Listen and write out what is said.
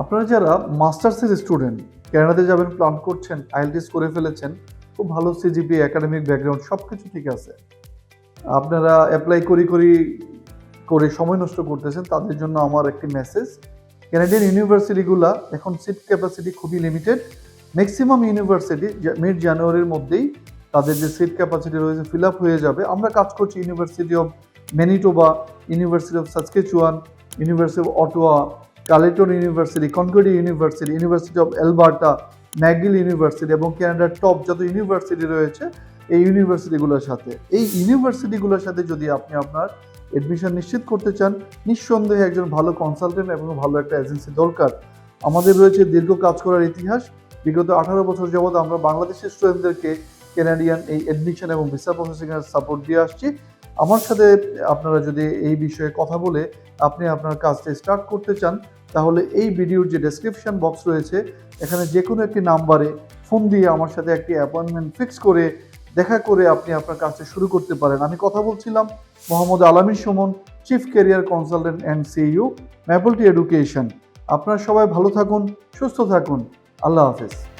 আপনারা যারা মাস্টার্সের স্টুডেন্ট, ক্যানাডাতে যাবেন, প্ল্যান করছেন আইএলটিএস করে ফেলেছেন, খুব ভালো সিজিপি, একাডেমিক ব্যাকগ্রাউন্ড সব কিছু ঠিক আছে। আপনারা অ্যাপ্লাই করি করি করে সময় নষ্ট করতেছেন, তাদের জন্য আমার একটি মেসেজ ক্যানাডিয়ান ইউনিভার্সিটিগুলা এখন সিট ক্যাপাসিটি খুবই লিমিটেড ম্যাক্সিমাম ইউনিভার্সিটি মিড জানুয়ারির মধ্যেই তাদের যে সিট ক্যাপাসিটি রয়েছে ফিল আপ হয়ে যাবে। আমরা কাজ করছি university of Manitoba university of Saskatchewan university of Ottawa Carleton university Concordia university university of Alberta McGill university এবং ক্যানাডার টপ যত ইউনিভার্সিটি রয়েছে, এই ইউনিভার্সিটিগুলোর সাথে। এই ইউনিভার্সিটিগুলোর সাথে যদি আপনি আপনার এডমিশন নিশ্চিত করতে চান, নিঃসন্দেহে একজন ভালো কনসালটেন্ট এবং ভালো একটা এজেন্সি দরকার। আমাদের রয়েছে দীর্ঘ কাজ করার ইতিহাস। বিগত আঠারো বছর যাবৎ আমরা বাংলাদেশের স্টুডেন্টদেরকে ক্যানাডিয়ান এই এডমিশন এবং ভিসা প্রসেসিংয়ের সাপোর্ট দিয়ে আসছি। আমার সাথে আপনারা যদি এই বিষয়ে কথা বলে আপনি আপনার কাজটা স্টার্ট করতে চান, তাহলে এই ভিডিওর যে ডেসক্রিপশন বক্স রয়েছে, এখানে যে কোনো একটি নাম্বারে ফোন দিয়ে আমার সাথে একটি অ্যাপয়েন্টমেন্ট ফিক্স করে, দেখা করে আপনি আপনার কাজটা শুরু করতে পারেন। আমি কথা বলছিলাম Mohammad Alamin Sumon chief career consultant and CEO ম্যাপলটি education আপনারা সবাই ভালো থাকুন, সুস্থ থাকুন। আল্লাহ হাফেজ।